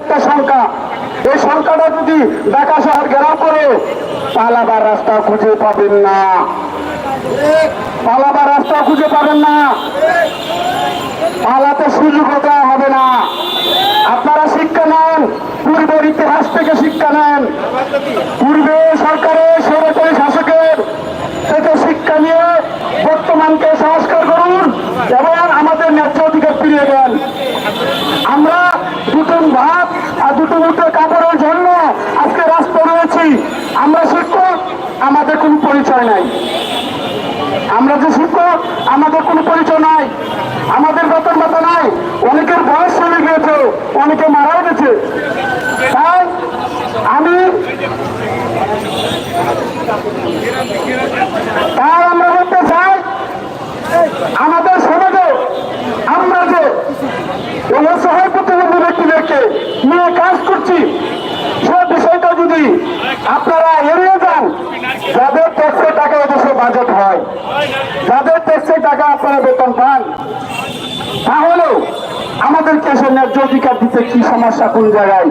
একটা সংখ্যা। এই সংখ্যাটা যদি ঢাকা শহর ঘেরাও করে, পালাবার রাস্তা খুঁজে পাবেন না। পালাবার রাস্তা খুঁজে পাবেন না। পালাতে সুযোগ দেওয়া হবে না। আপনারা শিক্ষা নেন পূর্বের ইতিহাস থেকে শিক্ষা নেন। পূর্বে সরকারের সরকারি শাসকের থেকে শিক্ষা নিয়ে বর্তমানকে সংস্কার করুন এবং আমাদের ন্যায্য অধিকার ফিরিয়ে দেন আমরা দুটো ভাত আর দুটো মুঠো কাপড়ের জন্য আজকে রাস্তা রয়েছি আমরা শিক্ষক আমাদের কোনো পরিচয় নাই। আমরা যে শিক্ষক, আমাদের কোনো পরিচয় নাই। আমাদের বেতন ভাতা নাই। অনেকের বয়স চলে গিয়েছে, অনেকে মারাও গেছে। তাই আমি তাই আমরা বলতে চাই, আমাদের সমাজে, আমরা যে অসহায় প্রতিবন্ধী ব্যক্তিদেরকে নিয়ে কাজ করছি, সে বিষয়টা যদি আপনারা এড়িয়ে যান, যাদের ট্যাক্সের টাকা অবশ্য বাজেট হয়। যাদের ট্যাক্সের টাকা আপনারা বেতন পান তাহলেও আমাদেরকে সে ন্যায্য অধিকার দিতে কি সমস্যা কোন জায়গায়?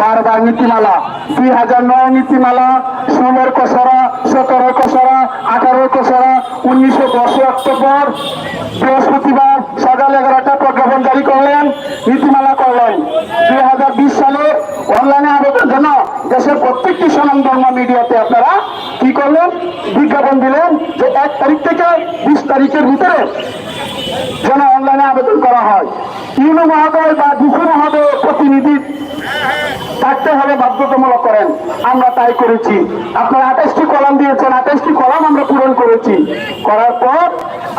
বারবার নীতিমালা, দুই হাজার নয় নীতিমালা, ষোলোর কসরা সতেরো কসরা আঠারো কসরা উনিশশো দশই অক্টোবর, বৃহস্পতিবার সকাল এগারোটা প্রজ্ঞাপন জারি করলেন, নীতিমালা করলেন। দুই হাজার বিশ সালে অনলাইনে আবেদন জন্য দেশের প্রত্যেকটি সনাম ধর্ম মিডিয়াতে আপনারা কি করলেন? বিজ্ঞাপন দিলেন যে এক তারিখ থেকে বিশ তারিখের ভিতরে যেন অনলাইনে আবেদন করা হয়। ইউনো মহোদয় বা ডিসি মহোদয় প্রতিনিধি থাকতে হবে, বাধ্যতামূলক করেন। আমরা তাই করেছি। আপনারা আঠাশটি কলাম দিয়েছেন, আঠাশটি কলাম আমরা পূরণ করেছি। করার পর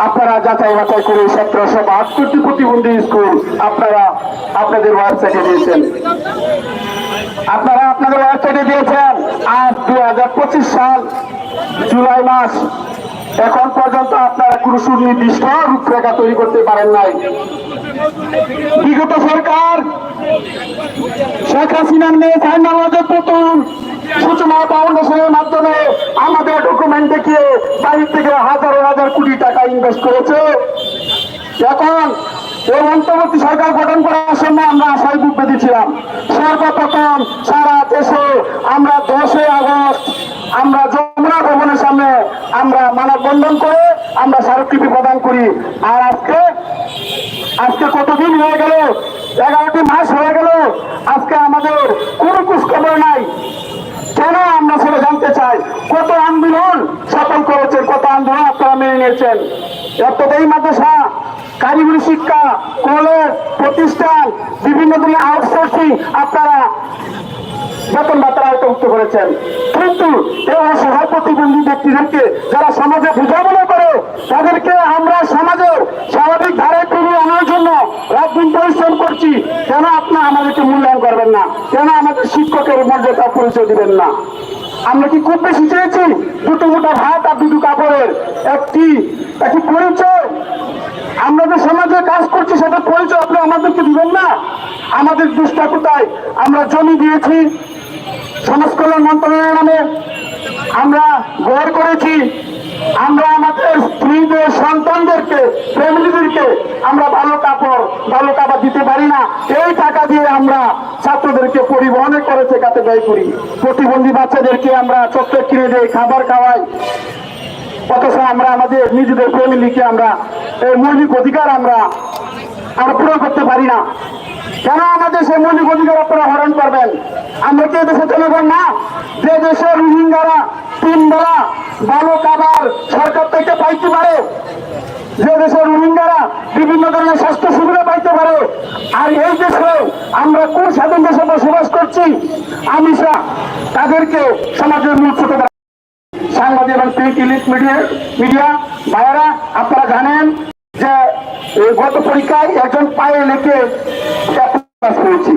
আপনারা যাচাই বাছাই করে সতেরোশো বাহাত্তরটি প্রতিবন্ধী স্কুল আপনারা আপনাদের ওয়েবসাইটে দিয়েছেন। আপনারা আপনাদের ওয়েবসাইটে দিয়েছেন আজ দু হাজার পঁচিশ সাল জুলাই মাস। এখন পর্যন্ত আপনারা কোনো সুনির্দিষ্ট রূপরেখা তৈরি করতে পারেন নাই। বিগত সরকার শেখ হাসিনার মেয়ে সাইনা প্রথম সূচনা ফাউন্ডেশনের মাধ্যমে আমাদের ডকুমেন্ট দেখিয়ে বাইরে থেকে হাজার হাজার কোটি টাকা ইনভেস্ট করেছে। এখন এই অন্তর্বর্তী সরকার গঠন করার সময় আমরা আশায় বুক বেঁধেছিলাম সর্বপ্রথম সারা দেশে আমরা দশই আগস্ট, আমরা যমুনা ভবনের সামনে আমরা মানববন্ধন করে আমরা স্মারকলিপি প্রদান করি। আর আজকে আজকে কতদিন হয়ে গেল? এগারোটি মাস হয়ে গেল। আজকে আমাদের কোনো খবর নাই। কেন আমরা সেটা জানতে চাই? কত আন্দোলন সফল করেছেন, কত আন্দোলন আপনারা মেনে নিয়েছেন? এত এতটাই মাদ্রাসা কারিগরি শিক্ষা কলেজ, প্রতিষ্ঠান, বিভিন্ন ধরনের আউটসোর্সিং আপনারা বেতন ভাতার আওতাভুক্ত করেছেন। কিন্তু এই অসহায় প্রতিবন্ধী ব্যক্তিদেরকে যারা সমাজে বুঝাবনা করে, তাদেরকে আমরা সমাজের স্বাভাবিক ধারায় ফিরিয়ে আনার জন্য রাতদিন পরিশ্রম করছি। কেন আপনার আমাদেরকে মূল্যায়ন করবেন না? কেন আমাদের শিক্ষকের মর্যাদা পরিচয় দিবেন না? আমরা কি খুব বেশি চেয়েছি? দুটো মোটা ভাত আর দুটো কাপড়ের। একটি একটি পরিচয় আমরা যে সমাজে কাজ করছি, সেটা পরিচয় আপনি আমাদেরকে দিবেন না? আমাদের দুষ্টা কোথায় আমরা জমি দিয়েছি, সমাজ কল্যাণ মন্ত্রণালয়ের নামে আমরা গড় করেছি, আমরা আমাদের স্ত্রীদের, সন্তানদেরকে, ফ্যামিলিদেরকে আমরা ভালো কাপড় ভালো কাপড় দিতে পারি না। এই টাকা দিয়ে আমরা ছাত্রদেরকে পরিবহনে করে শেখাতে ব্যয় করি। প্রতিবন্ধী বাচ্চাদেরকে আমরা চকলেট কিনে দেই খাবার খাওয়াই। অথচ আমরা আমাদের নিজেদের ফ্যামিলিকে আমরা এই মৌলিক অধিকার আমরা আমরা পূরণ করতে পারি না। কেন আমাদের সেই মৌলিক অধিকার আপনারা হরণ করবেন? আমরা কি দেশে জনগণ না? যে দেশের রোহিঙ্গারা তিন বেলা ভালো খাবার সরকার থেকে পাইতে পারে, যে দেশের রোহিঙ্গারা বিভিন্ন ধরনের স্বাস্থ্য সুবিধা পাইতে পারে, আর এই দেশে আমরা কোন স্বাধীন দেশে বসবাস করছি, আমি তাদেরকে সমাজের মূল সাংবাদিক এবং ইলিশ মিডিয়া মিডিয়া ভাইয়েরা, আপনারা জানেন যে গত পরীক্ষায় একজন পায়ে লেখে হয়েছি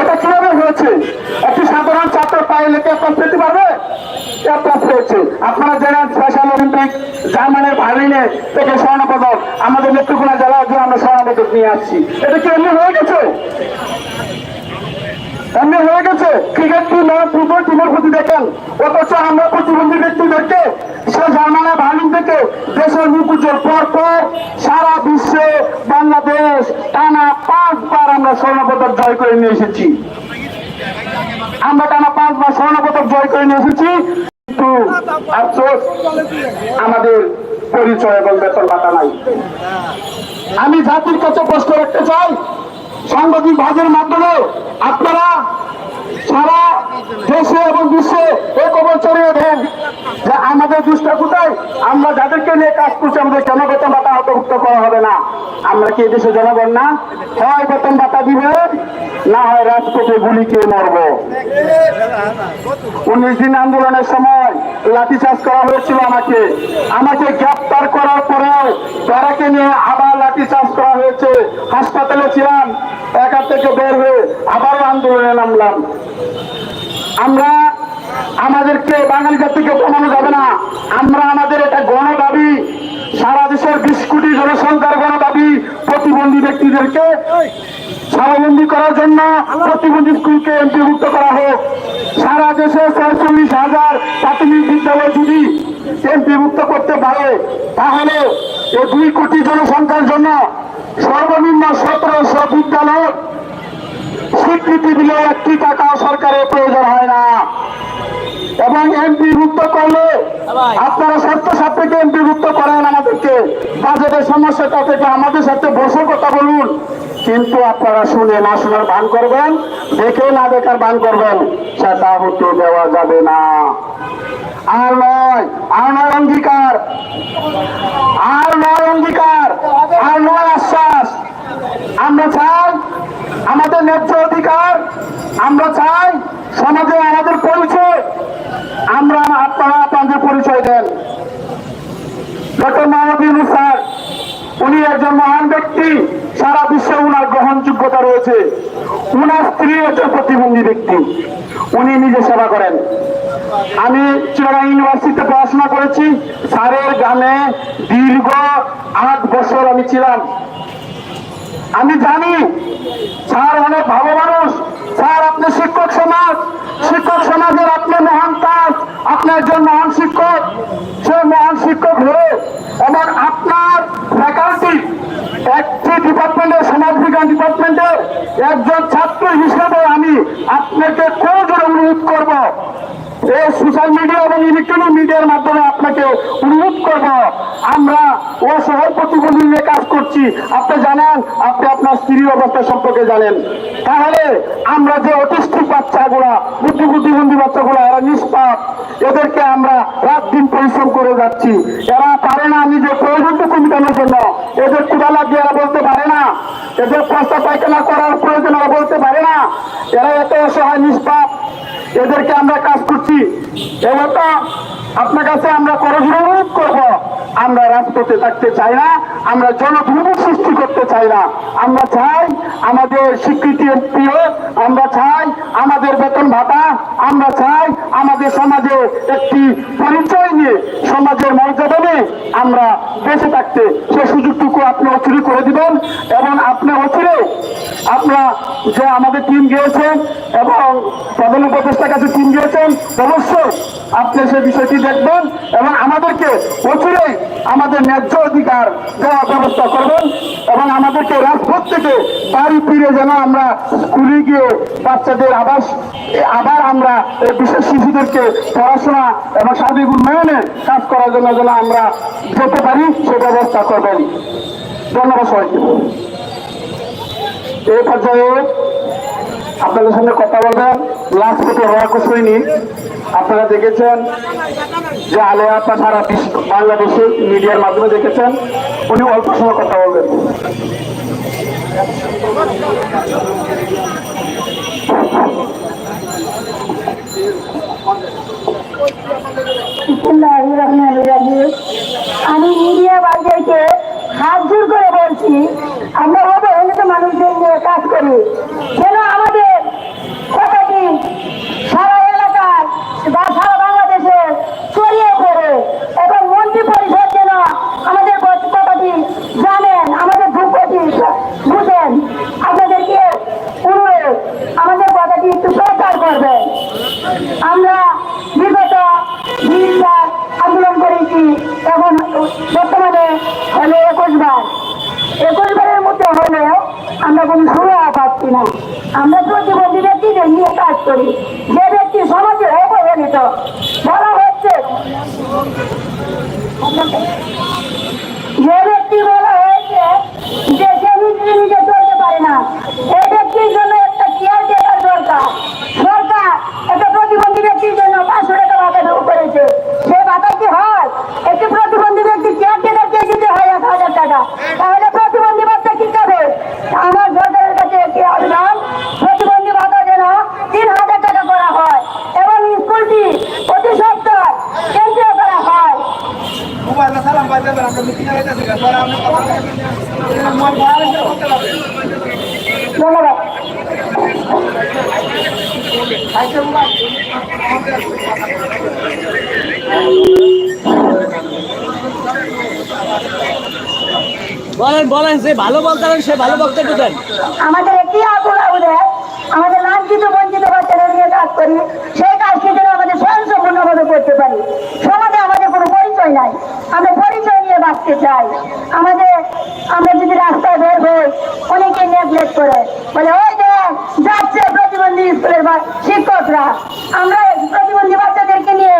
এটা কীভাবে হয়েছে? একটি সাধারণ ছাত্র পায়ে লেখে পাস পেতে পারবে? হয়েছে আপনারা জানেন স্পেশাল অলিম্পিক জার্মানের বার্লিনে থেকে স্বর্ণপদক। আমাদের নেত্রকোনা জেলা আমরা স্বর্ণপদক নিয়ে আসছি। এটা কি এমনি হয়ে গেছে? এমনি হয়ে গেছে। ক্রিকেট টিম এবং ফুটবল টিমের প্রতি দেখেন। অথচ আমরা প্রতিবন্ধী ব্যক্তিদেরকে সে জার্মানা বার্লিন থেকে দেশের মুখ পর পর সারা বিশ্বে বাংলাদেশ টানা পাঁচবার আমরা স্বর্ণপদক জয় করে নিয়ে এসেছি। আমরা টানা পাঁচবার স্বর্ণপদক জয় করে নিয়ে এসেছি। কিন্তু আফসোস, আমাদের পরিচয় এবং বেতন ভাতা নাই। আমি জাতির কাছে প্রশ্ন রাখতে চাই সাংবাদিক ভাগের মাধ্যমে আপনারা সারা দেশে এবং বিশ্বে এই খবর ছড়িয়ে দেন যে আমাদের দুষ্টা কোথায় আমরা যাদেরকে নিয়ে কাজ করছি, আমাদের বেতন ভাতা অন্তর্ভুক্ত করা হবে না। আমরা কি দেশে জনগণ না? হয় বেতন ভাতা দিবেন না হয় রাজপথে গুলি খেয়ে মরবো। উনিশ দিন আন্দোলনের সময় লাঠিচার্জ করা হয়েছিল আমাকে। আমাকে গ্রেপ্তার করার পরেও তারাকে নিয়ে আবার লাঠিচার্জ করা হয়েছে। হাসপাতালে ছিলাম, একা থেকে বের হয়ে আবারও আন্দোলনে নামলাম। আমরা আমাদেরকে বাঙালি জাতিকে কমানো যাবে না। আমরা আমাদের এটা গণ দাবি সারা দেশের বিশ কোটি জনসংখ্যার গণ দাবি প্রতিবন্ধী ব্যক্তিদেরকে স্বাবলম্বী করার জন্য প্রতিবন্ধী স্কুলকে এমপিভুক্ত করা হোক। সারা দেশে ছয়চল্লিশ হাজার প্রাথমিক বিদ্যালয় যদি এমপিভুক্ত করতে পারে, তাহলে এই দুই কোটি জনসংখ্যার জন্য সর্বনিম্ন সতেরোশো বিদ্যালয় স্বীকৃতি দিলে একটি টাকা সরকারের প্রয়োজন হয় না। এবং এমপি মুক্ত করলে আপনারা শর্ত সাপেক্ষে এমপি মুক্ত করেন আমাদেরকে। বাজেটের সমস্যাটা থেকে আমাদের সাথে বসে কথা বলুন। কিন্তু আপনারা শুনে না শোনার বান করবেন দেখে না দেখার বান করবেন সেটা হতে দেওয়া যাবে না। আর নয় আর নয় অঙ্গীকার। আর নয় অঙ্গীকার আর নয় আশ্বাস। আমরা চাই আমাদের ন্যায্য অধিকার আমরা চাই সমাজে আমাদের পরিচয় আমরা আপনারা আপনাদের পরিচয় দেন। স্যার, উনি একজন মহান ব্যক্তি। সারা বিশ্বে উনার গ্রহণযোগ্যতা রয়েছে। উনার স্ত্রী একজন প্রতিবন্ধী ব্যক্তি। উনি নিজে সেবা করেন। আমি চিরাং ইউনিভার্সিটিতে পড়াশোনা করেছি। স্যারের গানে দীর্ঘ আট বছর আমি ছিলাম। আমি জানি, স্যার অনেক ভালো মানুষ। স্যার, আপনি শিক্ষক সমাজ। শিক্ষক সমাজের আপনি মহান কাজ। আপনি একজন মহান শিক্ষক। সে মহান শিক্ষক হয়ে এবং আপনার ফ্যাকাল্টি একটি ডিপার্টমেন্টের সমাজ বিজ্ঞান ডিপার্টমেন্টের একজন ছাত্র হিসেবে আমি আপনাকে কোন অনুরোধ করব? এই সোশ্যাল মিডিয়া এবং ইলেকট্রনিক মিডিয়ার মাধ্যমে আপনাকে অনুরোধ করব। আমরা শহর প্রতিবন্ধী নিয়ে কাজ করছি। আপনি জানেন, আপনি আপনার স্ত্রীর অবস্থা সম্পর্কে জানেন। তাহলে আমরা যে অটিস্টিক বাচ্চাগুলা, বুদ্ধি প্রতিবন্ধী বাচ্চাগুলা, এরা নিষ্পাপ। এদেরকে আমরা রাত দিন পরিশ্রম করে যাচ্ছি। এরা পারে না নিজের প্রয়োজনটুকু মেটানোর জন্য। এদের ক্ষুদা লাগিয়ে এরা বলতে পারে না। এদের প্রস্তাব পায়খানা করার প্রয়োজন এরা বলতে পারে না। এরা এত অসহায়, নিষ্পাপ। এদেরকে আমরা কাজ করছি। এবং তো আপনার কাছে আমরা করজোর অনুরোধ করব, আমরা রাজপথে থাকতে চাই না, আমরা জনভূমি সৃষ্টি করতে চাই না। আমরা চাই আমাদের স্বীকৃতি প্রিয়, আমরা চাই আমাদের বেতন ভাতা, আমরা চাই আমাদের সমাজে একটি পরিচয় নিয়ে সমাজের মর্যাদা নিয়ে আমরা বেঁচে থাকতে সে সুযোগটুকু আপনি অচিরে করে দিবেন এবং আপনি অচিরে আপনারা যে আমাদের টিম গিয়েছেন এবং প্রধান উপদেষ্টার কাছে টিম গিয়েছেন, অবশ্যই আপনি সে বিষয়টি দেখবেন এবং আমাদেরকে অচিরেই আমাদের ন্যায্য অধিকার দেওয়ার ব্যবস্থা করবেন এবং আমাদেরকে রাজপথ থেকে বাড়ি ফিরে যেন আমরা স্কুলে গিয়ে বাচ্চাদের আবাস, আবার আমরা বিশেষ শিশুদেরকে পড়াশোনা এবং সার্বিক উন্নয়নে কাজ করার জন্য যেন আমরা যেতে পারি, সে ব্যবস্থা করবেন। ধন্যবাদ সবাইকে। এই পর্যায়ে আপনাদের সঙ্গে কথা বলবেন। লাস্ট থেকে রয়া কুসুইনি আপনারা দেখেছেন যে আলেয়া আপা সারা বাংলাদেশে মিডিয়ার মাধ্যমে দেখেছেন, উনি অল্প সময় কথা বলবেন। আমি মিডিয়া বাজারকে হাত জোর করে বলছি, আমরা অবহেলিত মানুষদের নিয়ে কাজ করি যেন আমাদের কথাটি সারা এলাকায় বা সারা বাংলাদেশে ছড়িয়ে পড়ে এবং মন্ত্রী পরিষদ যেন আমাদের কথাটি জানেন আমাদের দুঃখটি বুঝেন আপনাদেরকে অনুরোধ আমাদের কথাটি একটু প্রচার করবেন আমরা বিগত বিশবার আন্দোলন করেছি এখন বর্তমানে হলো একুশ বার একুশ বারের মধ্যে হলেও আমরা কোনো সুরাত পাচ্ছি না আমরা প্রতিবন্ধী ব্যক্তিদের নিয়ে কাজ করি যে ব্যক্তি সমাজে অবহেলিত বলা হচ্ছে যে ব্যক্তি বলা হয়েছে যে সে নিজে নিজে চলতে পারে না এই ব্যক্তির জন্য একটা কেয়ার টেকার দরকার সরকার একটা প্রতিবন্ধী ব্যক্তির জন্য পাঁচশো টাকা ভাতা দেওয়া করেছে সে ভাতা কি হয় একটি প্রতিবন্ধী ব্যক্তি কেয়ার টেকারকে দিতে হয় এক হাজার টাকা তাহলে প্রতিবন্ধী ভাতা কি খাবে আমার সরকারের কাছে একটি আবেদন প্রতিবন্ধী ভাতা যেন তিন হাজার টাকা করা হয় এবং স্কুলটি প্রতি সপ্তাহ কেন্দ্রীয় করা হয় মোবাইল সালাম পাইতে পারেন আমরা মিটিং এ যাইতেছি পরে আপনি কথা বলবেন মোবাইল ভাড়া করতে পারবেন ধন্যবাদ আইসে মোবাইল বলেন বলেন যে ভালো বলতে পারেন সে ভালো বক্তব্য দেন। আমাদের একটি আগুন আগুনে আমাদের লাঞ্ছিত, বঞ্চিত বাচ্চাদের নিয়ে কাজ করি, সেই কাজটি যেন আমাদের স্বয়ংসম্পূর্ণভাবে করতে পারি। সমাজে আমাদের কোনো পরিচয় নাই, আমরা পরিচয় নিয়ে বাঁচতে চাই। আমাদের, আমরা যদি রাস্তায় বের হই, অনেকে নেগলেক্ট করে। বলে, ওই দেখ যাচ্ছে প্রতিবন্ধী স্কুলের শিক্ষকরা, আমরা প্রতিবন্ধী বাচ্চাদেরকে নিয়ে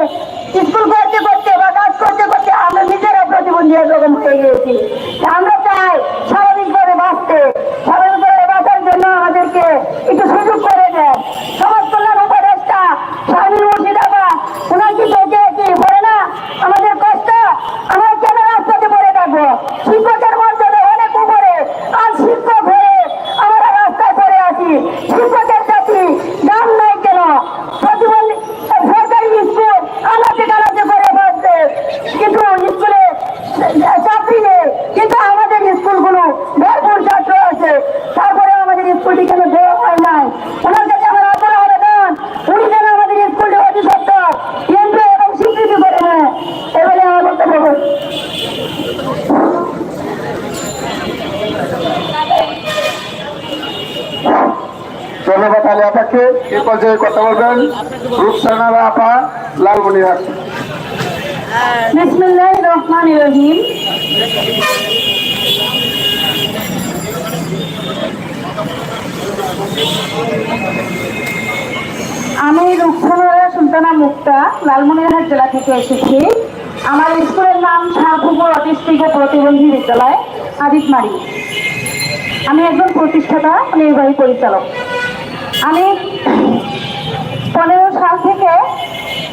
স্কুল করতে করতে বা কাজ করতে করতে আমরা নিজেরা প্রতিবন্ধী এরকম হয়ে গিয়েছি। আমরা চাই স্বাভাবিকভাবে বাঁচতে। স্বাভাবিকভাবে বাঁচার জন্য আমাদেরকে একটু সুযোগ করে দেন। সমাজ কল্যাণ উপদেষ্টা স্বামী মুর্শিদাবাদ, ওনার কি চোখে কি পড়ে না, আমাদের কষ্ট, আমরা কেন রাস্তাতে পড়ে থাকব। শিক্ষকের মর্যাদা অনেক উপরে। আর শিক্ষক হয়ে আমরা রাস্তায় পড়ে আছি। শিক্ষকের জাতি দাম নাই কেন প্রতিবন্ধী সরকারি স্কুল আলাদা আলাদা করে বাঁচবে কিন্তু স্কুলে চাকরি নেই। কিন্তু আমাদের স্কুলগুলো ভরপুর ছাত্র আছে। তারপরে আমাদের স্কুলটি কেন দেওয়া হয় নাই? আমার আমাদের স্কুলটি কেন্দ্র এবং এবারে ধন্যবাদ আলী আপাকে। এ পর্যায়ে কথা বলবেন রূপসানারা আপা লালমনিরহাট। বিসমিল্লাহির রহমানির রহিম। আমি রুক্ষণরা সুলতানা মুক্তা, লালমনিরহাট জেলা থেকে এসেছি। আমার স্কুলের নাম শাহপুকুর অটিস্টিক প্রতিবন্ধী বিদ্যালয় আদিতমারি আমি একজন প্রতিষ্ঠাতা, নির্বাহী পরিচালক। আমি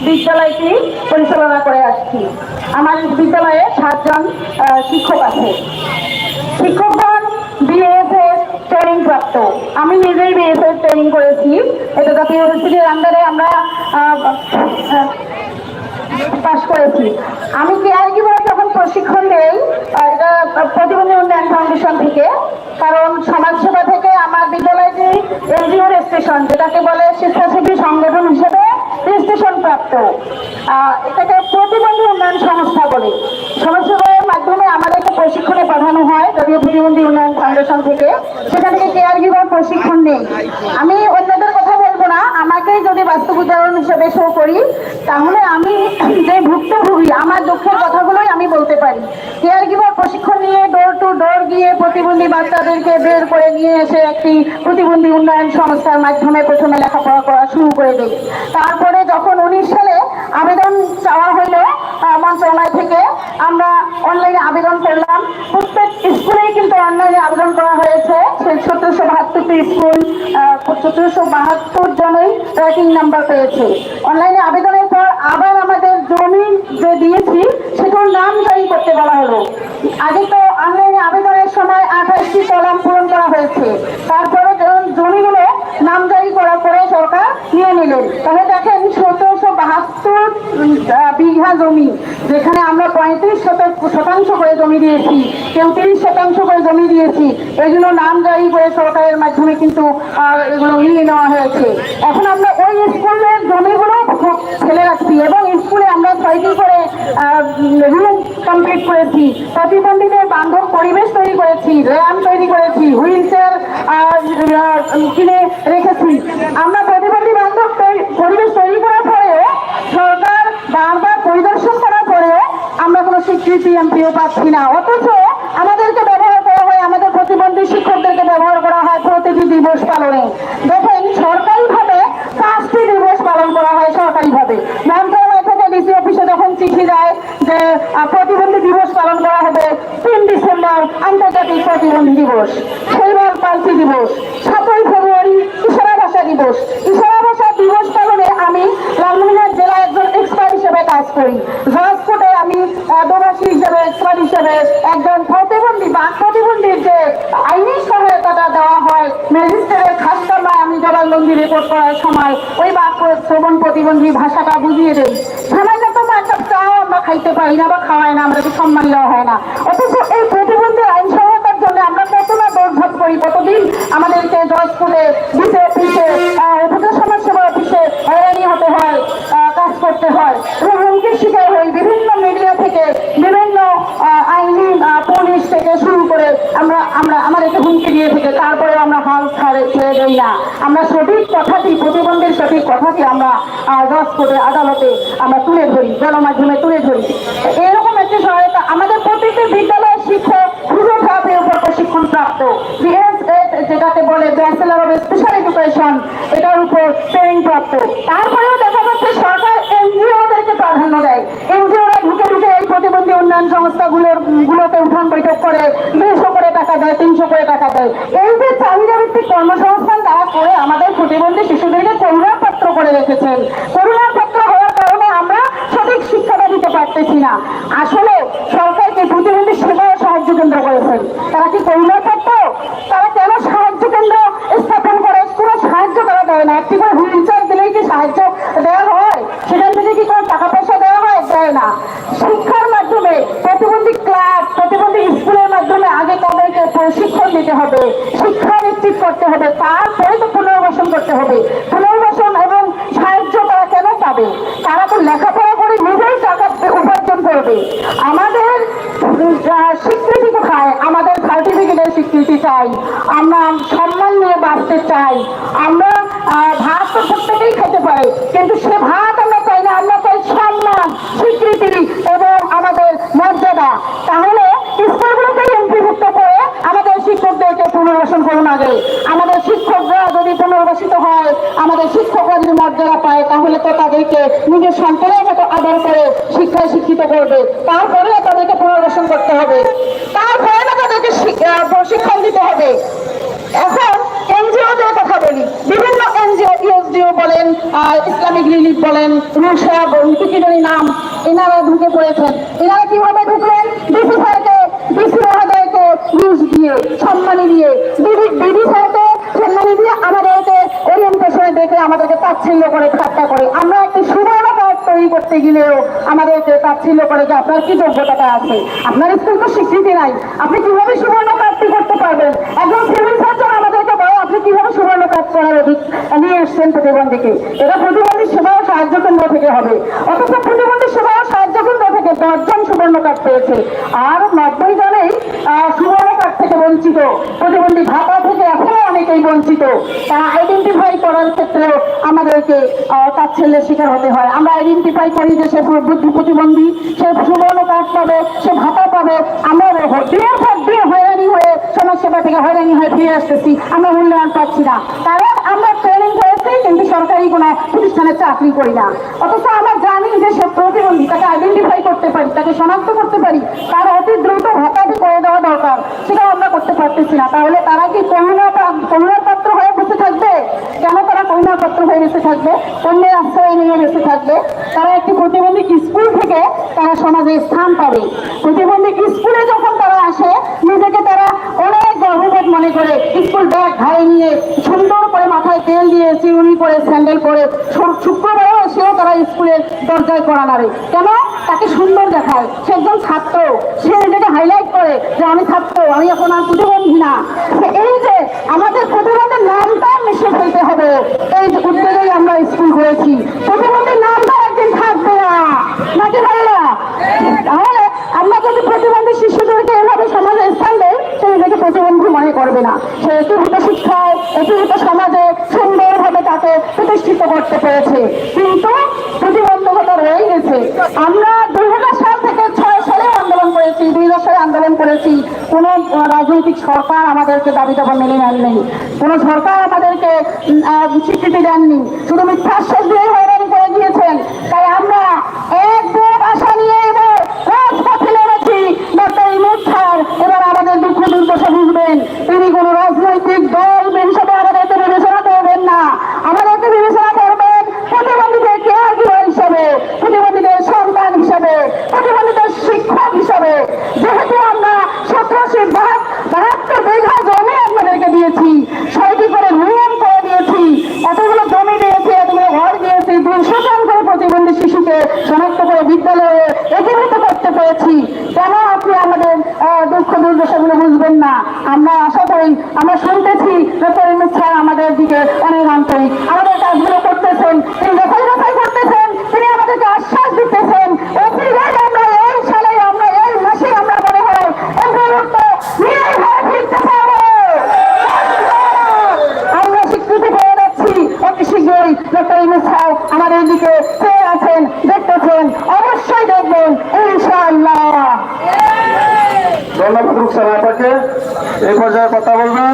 বিদ্যালয়টি পরিচালনা করে আসছি। আমার বিদ্যালয়ে সাতজন শিক্ষক আছে। শিক্ষকগণ বিএসএস ট্রেনিং প্রাপ্ত। আমি নিজেই বিএসএস ট্রেনিং করেছি। এটা জাতীয় ইউনিভার্সিটির আন্ডারে আমরা পাশ করেছি। আমি কেয়ার গিভার যখন প্রশিক্ষণ দেই? এটা প্রতিবন্ধী উন্নয়ন ফাউন্ডেশন থেকে। কারণ সমাজসেবা থেকে আমার বিদ্যালয়টি এনজিও রেজিস্ট্রেশন যেটাকে বলে স্বেচ্ছাসেবী সংগঠন হিসেবে রেজিস্ট্রেশন প্রাপ্ত। এটাকে প্রতিবন্ধী উন্নয়ন সংস্থা বলে। সমস্যাগুলোর মাধ্যমে আমাদেরকে প্রশিক্ষণে পাঠানো হয়, যদিও প্রতিবন্ধী উন্নয়ন ফাউন্ডেশন থেকে। সেখান থেকে কেয়ার গিভার প্রশিক্ষণ নেই। আমি অন্যদের কথা বলব না, আমাকেই যদি বাস্তব উদাহরণ হিসেবে শো করি, তাহলে আমি যে ভুক্তভোগী, আমার দুঃখের কথাগুলোই আমি বলতে পারি। কেয়ার গিভার প্রশিক্ষণ নিয়ে ডোর টু ডোর গিয়ে প্রতিবন্ধী বাচ্চাদেরকে বের করে নিয়ে এসে একটি প্রতিবন্ধী উন্নয়ন সংস্থার মাধ্যমে প্রথমে লেখাপড়া করা শুরু করে দিই তারপরে যখন উনিশ সালে আবেদন চাওয়া হলো মন্ত্রণালয় থেকে আবেদন করলাম। প্রত্যেক স্কুলেই কিন্তু অনলাইনে আবেদন করা হয়েছে। সেই সতেরোশো বাহাত্তরটি স্কুল সতেরোশো বাহাত্তর জনই ট্র্যাকিং নাম্বার পেয়েছে। অনলাইনে আবেদনের পর আবার আমাদের জমি যে দিয়েছি, সেটার নাম জারি করতে বলা হলো। আগে তো অনলাইনে আবেদনের সময় আঠাশটি কলাম পূরণ করা হয়েছে। তারপরে জমিগুলো নামজারি করা করে সরকার নিয়ে নিলেন। তাহলে দেখেন সতেরোশো বাহাত্তর বিঘা জমি, যেখানে আমরা পঁয়ত্রিশ শতাংশ করে জমি দিয়েছি কেউ তিরিশ শতাংশ করে জমি দিয়েছি, এগুলো নাম জারি করে সরকারের মাধ্যমে কিন্তু এগুলো নিয়ে নেওয়া হয়েছে। এখন আমরা ওই স্কুলের জমিগুলো ফেলে রাখছি এবং স্কুলে আমরা ছয়টি করে রুম কমপ্লিট করেছি। প্রতিবন্ধীদের বান্ধব পরিবেশ তৈরি করেছি, র্যাম তৈরি করেছি হুইল চেয়ার কিনে রেখেছি। আমরা প্রতিবন্ধী বান্ধব পরিবেশ স্বীকৃতি এমপিও পাচ্ছি না। অথচ আমাদেরকে ব্যবহার করা হয়, আমাদের প্রতিবন্ধী শিক্ষকদেরকে ব্যবহার করা হয় প্রতিটি দিবস কারণে দেখেন, সরকারিভাবে পাঁচটি দিবস পালন করা হয় সরকারিভাবে। মন্ত্রণালয় থেকে ডিসি অফিসে যখন চিঠি যায় যে প্রতিবন্ধী দিবস পালন করা হবে, তিন ডিসেম্বর আন্তর্জাতিক প্রতিবন্ধী দিবস সেইবার পালসি দিবস, সাতই ফেব্রুয়ারি ইশারা ভাষা দিবস। ইশারা ভাষা দিবস পালনে আমি লালমনিরহাট জেলায় একজন কাজ করি। জজকোটে আমি দোভাষী হিসেবে এক্সপার্ট হিসেবে একজন প্রতিবন্ধী বা প্রতিবন্ধীর যে আইনি সহায়তাটা দেওয়া হয়, ম্যাজিস্ট্রেটের খাসকামায় আমি জবানবন্দি রিপোর্ট করার সময় ওই বাক্য শ্রবণ প্রতিবন্ধী ভাষাটা বুঝিয়ে দেই। সামান্যতম একটা চাও, আমরা খাইতে পারি না বা খাওয়াই না আমাদেরকে সম্মান দেওয়া হয় না। অথচ এই প্রতিবন্ধী করি কতদিন আমাদেরকে জজ কোর্টে বিসে অফিসে উপজেলা সমাজসেবা অফিসে হয়রানি হতে হয় কাজ করতে হয়। এবং হুমকির শিকার হই বিভিন্ন মিডিয়া থেকে বিভিন্ন আইনি পুলিশ থেকে শুরু করে আমরা আমরা আমাদেরকে হুমকি দিয়ে থেকে তারপরে আমরা হাল ছাড়ে ছেড়ে দেই না। আমরা সঠিক কথাটি প্রতিবন্ধীর সঠিক কথাটি আমরা আহ, জজ কোর্টে আদালতে আমরা তুলে ধরি গণমাধ্যমে তুলে ধরি। এরকম একটি সহায়তা আমাদের প্রতিটি বিদ্যালয়ের শিক্ষক প্রাপ্ত। বিএসএড যেটাকে বলে ব্যাচেলার অফ স্পেশাল এডুকেশন এটার উপর ট্রেনিং প্রাপ্ত। তারপরেও দেখা যাচ্ছে সরকার এনজিওদেরকে প্রাধান্য দেয়। এনজিওরা ঢুকে ঢুকে এই প্রতিবন্ধী উন্নয়ন সংস্থাগুলোর, গুলোতে উঠান বৈঠক করে দুইশো করে টাকা দেয়, তিনশো করে টাকা দেয়। এই যে চাহিদা ভিত্তিক কর্মসংস্থান তারা করে আমাদের প্রতিবন্ধী শিশুদেরকে করুণার পাত্র করে রেখেছেন। করুণার পাত্র হওয়ার কারণে আমরা সঠিক শিক্ষাটা দিতে পারতেছি না। আসলে সরকারকে প্রতিবন্ধী সেবা ও সাহায্য কেন্দ্র করেছেন তারা কি করুণার করত তারা কেন সাহায্য কেন্দ্র স্থাপন করে? কোনো সাহায্য তারা দেয় না। একটি করে হুইল চেয়ার দিলেই কি সাহায্য দেওয়া হয়? সেখান থেকে কি কোনো টাকা পয়সা দেওয়া হয়? দেয় না শিক্ষার মাধ্যমে প্রতিবন্ধী ক্লাব প্রতিবন্ধী স্কুলের মাধ্যমে আগে তাদেরকে প্রশিক্ষণ দিতে হবে শিক্ষা নিশ্চিত করতে হবে তারপরে তো পুনর্বাসন করতে হবে পুনর্বাসন এবং সাহায্য তারা কেন পাবে তারা তো লেখাপড়া করে নিজেই টাকা উপার্জন করবে আমাদের উম, আহ, স্বীকৃতি কোথায় আমাদের সার্টিফিকেটের স্বীকৃতি চাই আমরা সম্মান নিয়ে বাঁচতে চাই আমরা আহ, ভাত তো প্রত্যেকেই খেতে পারি কিন্তু সে ভাত আমরা চাই না আমরা চাই সম্মান স্বীকৃতি এবং আমাদের মর্যাদা তাহলে স্কুলগুলোকেই অন্তর্ভুক্ত করে আমাদের শিক্ষকদেরকে পুনর্বাসন করুন আগে আমাদের শিক্ষকরা যদি পুনর্বাসিত হয় আমাদের শিক্ষকরা যদি মর্যাদা পায় তাহলে তো তাদেরকে নিজের সন্তানের মতো আদর করে শিক্ষায় শিক্ষিত করবে। তারপরে তাদেরকে পুনর্বাসন করতে হবে। তারপরে না তাদেরকে প্রশিক্ষণ দিতে হবে। এখন এনজিওদের কথা বলি। বিভিন্ন এনজিও, ইউএসডিও বলেন ইসলামিক রিলিফ বলেন, রুশা কি নাম, এনারা ঢুকে পড়েছেন এনারা কীভাবে ঢুকলেন? ডিসি স্যারকে ডিসি মহোদয়কে ঘুষ দিয়ে দিয়ে। দিয়ে আমাদেরকে ওরিয়েন্টেশনে দেখে আমাদেরকে তাচ্ছিল্য করে ঠাট্টা করে। আমরা একটি সুবর্ণ তৈরি করতে গেলেও আমাদেরকে তাচ্ছিল্য করে যে আপনার কি যোগ্যতাটা আছে? আপনার স্কুল তো স্বীকৃতি নাই। আপনি কীভাবে সুবর্ণ কার্ডটি করতে পারবেন? একজন সিভিল সার্জন আমাদেরকে বলে, আপনি কীভাবে সুবর্ণ কার্ড করার অধিক নিয়ে এসছেন প্রতিবন্ধীকে। এটা প্রতিবন্ধী সেবা ও সাহায্য কেন্দ্র থেকে হবে। অথচ প্রতিবন্ধী সেবা ও সাহায্য কেন্দ্র থেকে দশজন সুবর্ণ কার্ড পেয়েছে আর নব্বই জনেই সুবর্ণ থেকে বঞ্চিত। প্রতিবন্ধী ভাতা থেকে এখনও অনেকেই বঞ্চিত। তারা আইডেন্টিফাই করার ক্ষেত্রেও আমাদেরকে তার তাচ্ছিল্যের শিকার হতে হয়। আমরা আইডেন্টিফাই করি যে সে বুদ্ধি প্রতিবন্ধী, সে সুবর্ণ কার্ড পাবে, সে ভাতা পাবে। আমরা হয়রানি হয়ে সমাজসেবা থেকে হয়রানি হয়ে ফিরে আসতেছি। আমরা মূল্যায়ন পাচ্ছি না। কারণ আমরা ট্রেনিং কিন্তু সরকারি কোনো প্রতিষ্ঠানে চাকরি করি না। অথচ আমরা জানি যে সে প্রতিবন্ধী, তাকে আইডেন্টিফাই করতে পারি, তাকে শনাক্ত করতে পারি। তার অতি দ্রুত ভাতাটি করে দেওয়া দরকার, সেটাও আমরা করতে পারতেছি না। তাহলে তারা কি করুণা করুণার বসে থাকবে? কেন তারা করুণার পাত্র হয়ে বেঁচে থাকবে? অন্যের আশ্রয় নিয়ে বেঁচে থাকবে? তারা একটি প্রতিবন্ধী স্কুল থেকে তারা সমাজে স্থান পাবে? প্রতিবন্ধী স্কুলে যখন তারা আসে, নিজেকে তারা অনেক গর্ববোধ মনে করে। স্কুল ব্যাগ ঘাড়ে নিয়ে সুন্দর করে মাথায় তেল দিয়ে চিরুনি করে, স্যান্ডেল করে শুক্রবারেও এসেও তারা স্কুলের দরজায় করা নাড়ে। কেন? তাকে সুন্দর দেখায়। সে একজন ছাত্র। সে নিজেকে হাইলাইট করে যে আমি ছাত্র, আমি এখন আর প্রতিবন্ধী না। এই যে আমাদের প্রতিবন্ধীর নামটা মিশে ফেলতে হবে। এই উদ্যোগেই আমরা স্কুল করেছি। প্রতিবন্ধীর নামটা একদিন থাকবে না। নাকি ভাইরা তাহলে আমরা যদি প্রতিবন্ধী শিশুদেরকে এভাবে সমাজে স্থান দেয় সে নিজেকে প্রতিবন্ধী মনে করবে না। সে একীভূত শিক্ষায় একীভূত সমাজে সুন্দরভাবে তাকে প্রতিষ্ঠিত করতে পেরেছে। কিন্তু প্রতিবন্ধকতা রয়ে গেছে। আমরা দুই হাজার আন্দোলন করেছি দুই হাজার আন্দোলন করেছি। কোনো রাজনৈতিক সরকার আমাদেরকে দাবি দাবা মেনে নেননি কোনো সরকার আমাদেরকে স্বীকৃতি দেননি। শুধু মিথ্যাশ্বাস দিয়ে হয়রানি করে দিয়েছেন তাই আমরা এক বুক আশা নিয়ে বুঝবেন। তিনি কোনো রাজনৈতিক দল হিসেবে আমাদেরকে বিবেচনা করবেন না। আমাদেরকে বিবেচনা করবেন প্রতিবন্ধীদের কেয়ার গিভার হিসেবে প্রতিবন্ধীদের সন্তান হিসেবে প্রতিবন্ধীদের শিক্ষক হিসেবে যেহেতু আমরা সতেরোশো বাহাত্তর বিঘা জমি আপনাদেরকে দিয়েছি ছয়টি করে নিয়ম করে দিয়েছি এতগুলো জমি দিয়েছি এতগুলো ঘর দিয়েছি দুইশো জন করে প্রতিবন্ধী শিশুকে শনাক্ত করে বিদ্যালয়ে একীভূত করতে পেরেছি কেন আপনি আমাদের আহ, দুঃখ দুর্দশাগুলো বুঝবেন না আমরা আশা করি আমরা শুনতেছি ডক্টর ইনুস স্যার আমাদের দিকে অনেক আন্তরিক আমাদের কাজগুলো করতেছেন তিনি যাচাই বাছাই করতেছেন তিনি আমাদেরকে আশ্বাস দিতেছেন অতি রাগে আমরা এই সালে আমরা এই মাসে আমরা মনে হয় এই মুহূর্তে নিরাশ হয়ে ফিরতে পারব আমরা স্বীকৃতি পেয়ে যাচ্ছি অতি শীঘ্রই ডক্টর ইনুস স্যার আমাদের দিকে চেয়ে আছেন দেখতেছেন অবশ্যই দেখবেন ইনশাআল্লাহ ধন্যবাদ রুকসান আপনাকে এই পর্যায়ে কথা বলবেন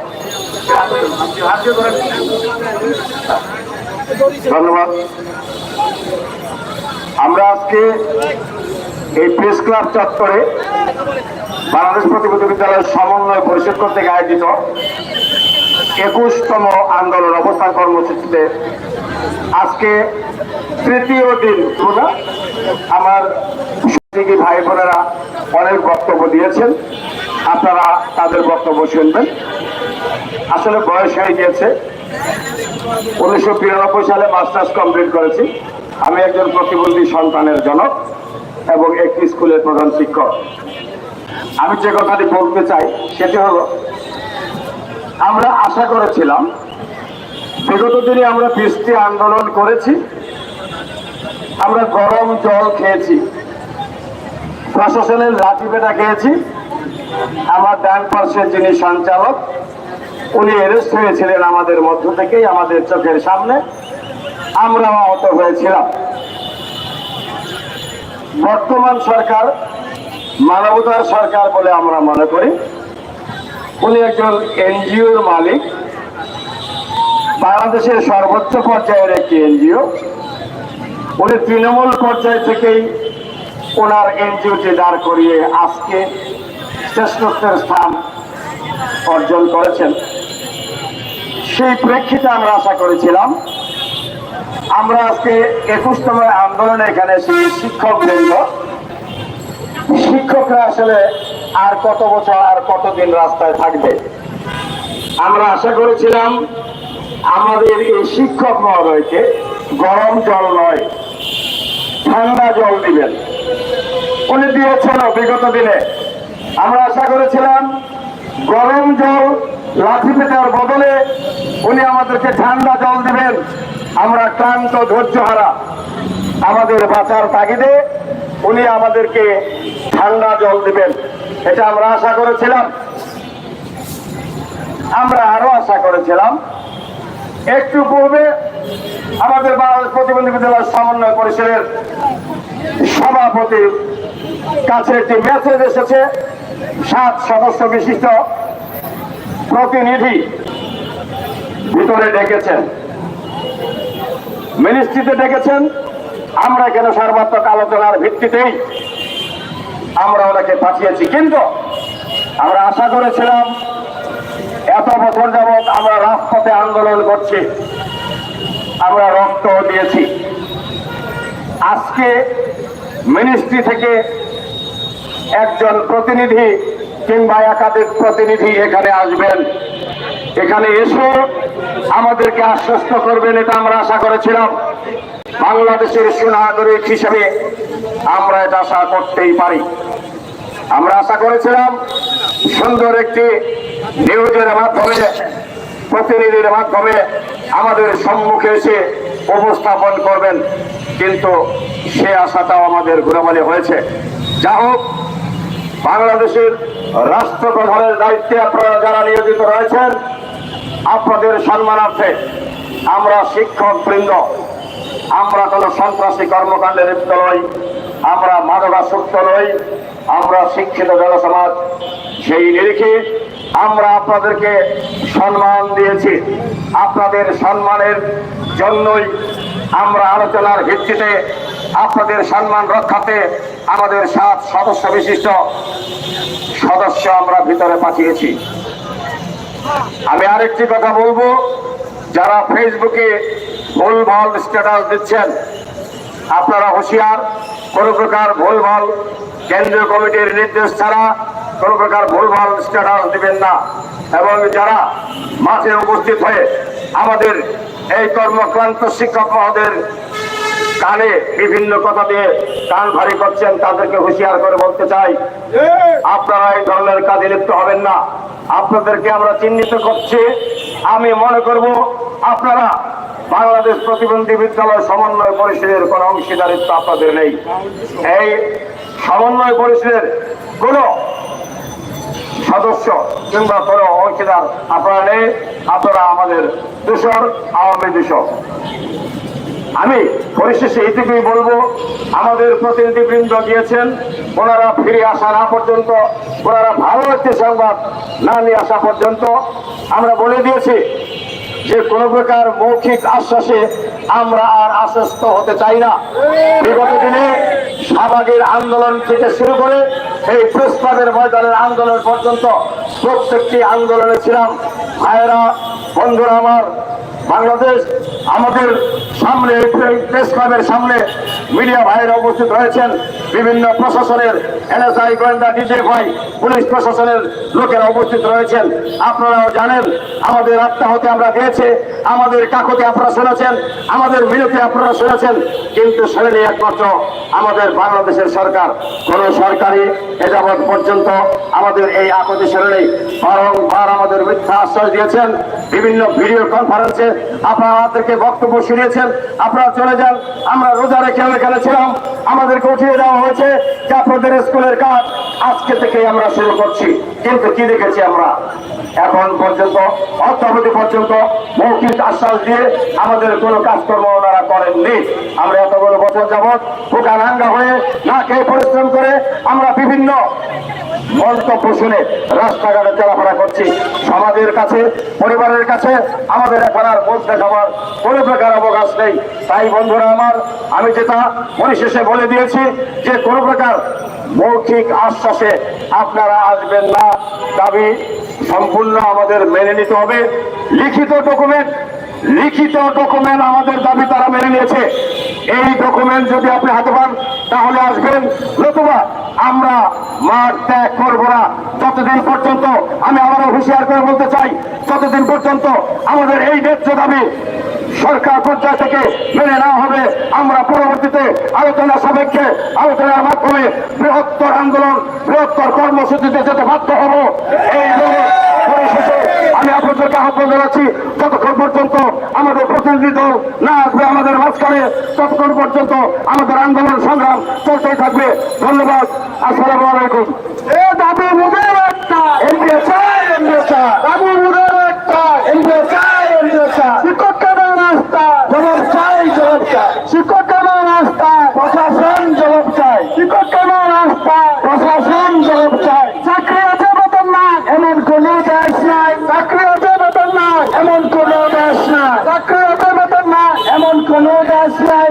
ধন্যবাদ। আমরা আজকে এই প্রেস ক্লাব চত্বরে বাংলাদেশ প্রতিবন্ধী বিদ্যালয়ের সমন্বয় পরিষদ কর্তৃক আয়োজিত একুশতম আন্দোলন অবস্থান কর্মসূচিতে আজকে তৃতীয় দিন আমার সহযোগী ভাই বোনেরা অনেক বক্তব্য দিয়েছেন। আপনারা তাদের বক্তব্য শুনবেন। আসলে বয়স হয়ে গিয়েছে। উনিশশো বিরানব্বই সালে মাস্টার্স কমপ্লিট করেছি। আমি একজন প্রতিবন্ধী সন্তানের জনক এবং একটি স্কুলের প্রধান শিক্ষক। আমি যে কথাটি বলতে চাই, সেটি হলো, আমরা আশা করেছিলাম, বিগত দিনে আমরা বৃষ্টি আন্দোলন করেছি, আমরা গরম জল খেয়েছি, প্রশাসনের লাঠি পেটা খেয়েছি, আমার ডান পার্শ্বের যিনি সঞ্চালক উনি অ্যারেস্ট হয়েছিলেন আমাদের মধ্য থেকেই, আমাদের চোখের সামনে। আমরাও আহত হয়েছিলাম। বর্তমান সরকার, মানবতার সরকার বলে আমরা মনে করি। উনি একজন এনজিওর মালিক। বাংলাদেশের সর্বোচ্চ পর্যায়ের একটি এনজিও। উনি তৃণমূল পর্যায় থেকেই ওনার এনজিওটি দাঁড় করিয়ে আজকে শ্রেষ্ঠত্বের স্থান অর্জন করেছেন। সেই প্রেক্ষিতে আমরা আশা করেছিলাম, আমরা আজকে একুশতম আন্দোলনে এখানে সেই শিক্ষক বৃন্দ শিক্ষকরা আসলে আর কত বছর, আর কতদিন রাস্তায় থাকবে? আমরা আশা করেছিলাম, আমাদের এই শিক্ষক মহোদয়কে গরম জল নয়, ঠান্ডা জল দিবেন। উনি দিয়েছেন বিগত দিনে। আমরা আশা করেছিলাম, গরম জল লাঠি পেটার বদলে উনি আমাদেরকে ঠান্ডা জল দিবেন। আমরা ক্লান্ত ধৈর্য হারা আমাদের বাঁচার তাগিদে উনি আমাদেরকে ঠান্ডা জল দিবেন। এটা আমরা আশা করেছিলাম। আমরা আরও আশা করেছিলাম। একটু পূর্বে আমাদের বাংলাদেশ প্রতিবন্ধী বিদ্যালয় সমন্বয় পরিষদের সভাপতির কাছে একটি মেসেজ এসেছে। সাত সদস্য বিশিষ্ট প্রতিনিধি ভিতরে ডেকেছেন। মিনিস্ট্রিতে ডেকেছেন। আমরা কেন সর্বাত্মক আলোচনার ভিত্তিতেই আমরা ওনাকে পাঠিয়েছি? কিন্তু আমরা আশা করেছিলাম, এত বছর যাবৎ আমরা রাজপথে আন্দোলন করছি, আমরা রক্ত দিয়েছি। আজকে মিনিস্ট্রি থেকে একজন প্রতিনিধি কিংবা একাধিক প্রতিনিধি এখানে আসবেন। এখানে এসে আমাদেরকে আশ্বস্ত করবেন, এটা আমরা আশা করেছিলাম। বাংলাদেশের সুনাগরিক হিসেবে আমরা এটা আশা করতেই পারি। আমরা আশা করেছিলাম সুন্দর একটি নিউজের মাধ্যমে, প্রতিনিধির মাধ্যমে আমাদের সম্মুখে এসে উপস্থাপন করবেন। কিন্তু সে আশাটাও আমাদের গুণমালী হয়েছে। যা হোক বাংলাদেশের রাষ্ট্রপ্রধানের দায়িত্বে আপনারা যারা নিয়োজিত রয়েছেন, আপনাদের সম্মানার্থে আমরা শিক্ষক বৃন্দ আমরা কোনো সন্ত্রাসী কর্মকাণ্ডে লিপ্ত নই, আমরা মাদকাসক্ত নই, আমরা শিক্ষিত জনসমাজ সেই নিরিখে আমরা আপনাদেরকে সম্মান দিয়েছি। আপনাদের সম্মানের জন্যই আমরা আলোচনার ভিত্তিতে আপনাদের সম্মান রক্ষাতে আমাদের সাত সদস্য বিশিষ্ট সদস্য আমরা ভিতরে পাঠিয়েছি। আমি আরেকটি কথা বলব, যারা ফেসবুকে ভুলভাল স্ট্যাটাস দিচ্ছেন, আপনারা হুঁশিয়ার, কোন প্রকার ভুল ভুলভাল কেন্দ্রীয় কমিটির নির্দেশ ছাড়া কোন প্রকার ভুল ভুলভাল স্ট্যাটাস দিবেন না। এবং যারা মাঠে উপস্থিত হয়ে আমাদের এই কর্মক্রান্ত শিক্ষক মহোদয়ের কানে বিভিন্ন কথা দিয়ে কান ভারী করছেন, তাদেরকে হুঁশিয়ার করে বলতে চাই। আপনারা এই ধরনের কাজে লিপ্ত হবেন না। আপনাদেরকে আমরা চিহ্নিত করছি। আমি মনে করব, আপনারা বাংলাদেশ প্রতিবন্ধী বিদ্যালয় সমন্বয় পরিষদের কোন অংশীদারিত্ব আপনাদের নেই। এই সমন্বয় পরিষদের কোন সদস্য কিংবা কোনো অংশীদার আপনারা নেই। আপনারা আমাদের দূষর, আওয়ামী দূষক আমি পরিশেষে এইটুকুই বলব, আমাদের প্রতিনিধিবৃন্দ গিয়েছেন, ওনারা ফিরে আসা না পর্যন্ত, ওনারা ভালো একটি সংবাদ না নিয়ে আসা পর্যন্ত, আমরা বলে দিয়েছি যে কোনো প্রকার মৌখিক আশ্বাসে আমরা আর আশ্বস্ত হতে চাই না। বিগত দিনে শাহবাগের আন্দোলন থেকে শুরু করে এই প্রেস ক্লাবের ময়দানের আন্দোলন পর্যন্ত প্রত্যেকটি আন্দোলনে ছিলাম। ভাইয়েরা, বন্ধুরা আমার বাংলাদেশ আমাদের সামনে প্রেস ক্লাবের সামনে মিডিয়া ভাইয়েরা উপস্থিত রয়েছেন। বিভিন্ন প্রশাসনের এনএসআই গোয়েন্দা ডিজিএফআই পুলিশ প্রশাসনের লোকেরা উপস্থিত রয়েছেন। আপনারাও জানেন, আমাদের আত্মা হতে আমরা গিয়েছে, আমাদের কাকতে আপনারা শুনেছেন, আমাদের মিনতি আপনারা শুনেছেন। কিন্তু শুনেনি একমাত্র আমাদের বাংলাদেশের সরকার। কোন সরকারি এযাবৎ পর্যন্ত আমাদের এই আকতি শুনেনি। বারংবার আমাদের মিথ্যা আশ্বাস দিয়েছেন। বিভিন্ন ভিডিও কনফারেন্সে আপনারা আমাদেরকে বক্তব্য শুনিয়েছেন, আপনারা চলে যান, আমরা রোজা রেখে এখানে ছিলাম। আমাদেরকে উঠিয়ে দেওয়া হয়েছে আপনাদের স্কুলের কাজ আজকে থেকে আমরা শুরু করছি। কিন্তু কি দেখেছি আমরা? এখন পর্যন্ত অর্থবধি পর্যন্ত মৌখিক আশ্বাস দিয়ে আমাদের কোনো কাজকর্ম ওনারা করেননি। আমরা এত বড় বছর যাবৎ পোকানাঙ্গা হয়ে না খেয়ে পরিশ্রম করে আমরা বিভিন্ন মন্তব্য শুনে রাস্তাঘাটে চলাফেরা করছি। সমাজের কাছে, পরিবারের কাছে আমাদের এখন আর বলতে খাবার কোনো প্রকার অবকাশ নেই। তাই বন্ধুরা আমার, আমি যেটা পরিশেষে বলে দিয়েছি যে কোনো প্রকার মৌখিক আশ্বাসে আপনারা আসবেন না। দাবি সম্পূর্ণ আমাদের মেনে নিতে হবে। লিখিত ডকুমেন্ট লিখিত ডকুমেন্ট আমাদের দাবি তারা মেনে নিয়েছে। এই ডকুমেন্ট যদি আপনি হাতে পান, তাহলে আসবেন। নতুবা আমরা মাঠ ত্যাগ করব না। যতদিন পর্যন্ত আমি আবারও হুঁশিয়ার করে বলতে চাই, ততদিন পর্যন্ত আমাদের এই ন্যায্য দাবি সরকার পর্যায় থেকে মেনে নেওয়া হবে। আমরা পরবর্তীতে আলোচনা সাপেক্ষে, আলোচনার মাধ্যমে বৃহত্তর আন্দোলন, বৃহত্তর কর্মসূচিতে যেতে বাধ্য হব। এই আমি আপনাদেরকে আহ্বান জানাচ্ছি আমাদের না আসবে আমাদের মাঝখানে, ততক্ষণ পর্যন্ত আমাদের আন্দোলন সংগ্রাম চলতেই থাকবে। ধন্যবাদ। আসসালামু আলাইকুম এ দাবি মুদের একটা এমপিএ চাই এমপিএ চাই দাবি মুদের একটা এমপিএ চাই এমপিএ চাই শিক্ষক কেন রাস্তা জবাব চাই জবাব চাই শিক্ষক কেন রাস্তা প্রশাসন জবাব চাই শিক্ষক কেন রাস্তা প্রশাসন জবাব চাই চাকরি আছে বেতন নাই এমন কোন দেশ নাই চাকরি আছে বেতন নাই এমন কোন দেশ নাই চাকরি আছে বেতন নাই এমন কোন দেশ নাই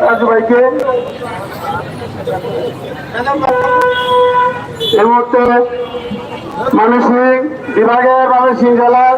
রাজু ভাইকে এই মুহূর্তে মানসিক বিভাগের মানসিক জেলার